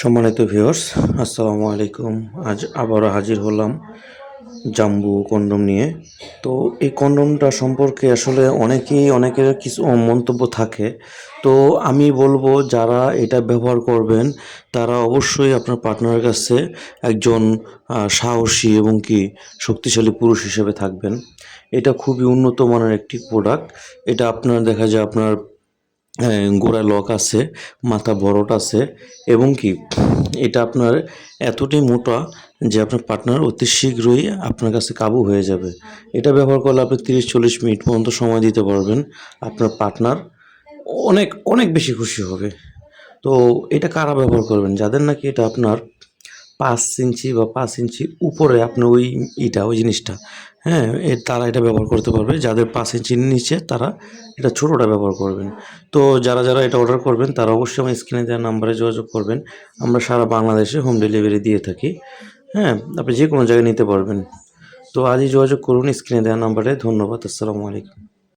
সম্মানিত ভিউয়ার্স আসসালামু আলাইকুম। আজ আবারও হাজির হলাম জাম্বু কন্ডম নিয়ে। তো এই কন্ডমটা সম্পর্কে আসলে অনেকেই, অনেকের কিছু মন্তব্য থাকে। তো আমি বলব, যারা এটা ব্যবহার করবেন, তারা অবশ্যই আপনার পার্টনারের কাছে একজন সাহসী এবং কি শক্তিশালী পুরুষ হিসেবে থাকবেন। এটা খুবই উন্নত মানের একটি প্রোডাক্ট এটা আপনার দেখা যায় আপনার গোড়ায় লক আছে, মাথা বড়ট আছে এবং কি এটা আপনার এতটাই মোটা যে আপনার পার্টনার অতি শীঘ্রই আপনার কাছে কাবু হয়ে যাবে। এটা ব্যবহার করলে আপনি তিরিশ, চল্লিশ মিনিট পর্যন্ত সময় দিতে পারবেন। আপনার পার্টনার অনেক অনেক বেশি খুশি হবে। তো এটা কারা ব্যবহার করবেন? যাদের নাকি এটা আপনার পাঁচ ইঞ্চি বা পাঁচ ইঞ্চি উপরে আপনি ওই ইটা, ওই জিনিসটা হ্যাঁ এ তারা এটা ব্যবহার করতে পারবে। যাদের পাঁচ ইঞ্চির নিচে তারা এটা ছোটোটা ব্যবহার করবেন। তো যারা যারা এটা অর্ডার করবেন, তারা অবশ্যই আমার স্ক্রিনে দেওয়া নাম্বারে যোগাযোগ করবেন। আমরা সারা বাংলাদেশে হোম ডেলিভারি দিয়ে থাকি হ্যাঁ আপনি যে কোনো জায়গায় নিতে পারবেন। তো আজই যোগাযোগ করুন, স্ক্রিনে দেওয়া নাম্বারে। ধন্যবাদ, আসসালামু আলাইকুম।